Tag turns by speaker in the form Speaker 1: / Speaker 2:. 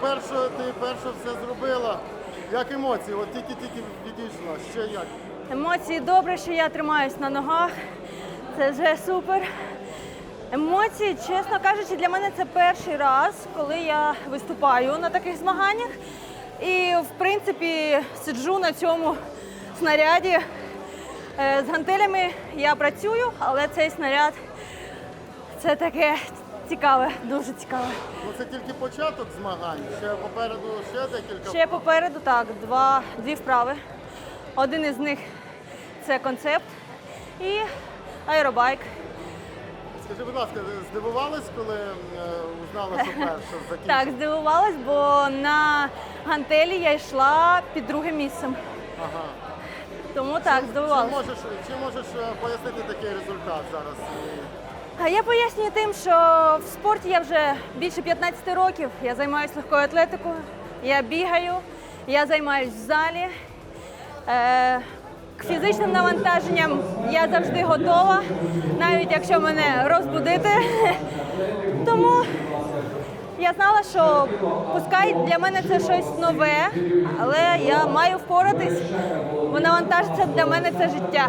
Speaker 1: перше, ти перше все зробила. Як емоції? От тільки-тільки відійшла. Ще як?
Speaker 2: Емоції добре, що я тримаюсь на ногах. Це вже супер. Емоції, чесно кажучи, для мене це перший раз, коли я виступаю на таких змаганнях. І, в принципі, сиджу на цьому снаряді. Е, З гантелями я працюю, але цей снаряд це таке цікаве, дуже цікаве.
Speaker 1: Ну це тільки початок змагань. Ще попереду ще декілька.
Speaker 2: Ще попереду так, два, дві вправи. Один із них це концепт і аеробайк.
Speaker 1: Скажи, будь ласка, здивувались, коли е, узнала, що перша закінчила?
Speaker 2: Так, здивувалась, бо на гантелі я йшла під другим місцем.
Speaker 1: Ага.
Speaker 2: Тому так,
Speaker 1: Чи можеш, чи можеш е, пояснити такий результат зараз?
Speaker 2: Я пояснюю тим, що в спорті я вже більше 15 років. Я займаюся легкою атлетикою, я бігаю, я займаюся в залі. Е, к фізичним навантаженням я завжди готова, навіть якщо мене розбудити. Тому я знала, що пускай для мене це щось нове, але я маю впоратись, бо навантажитися для мене це життя.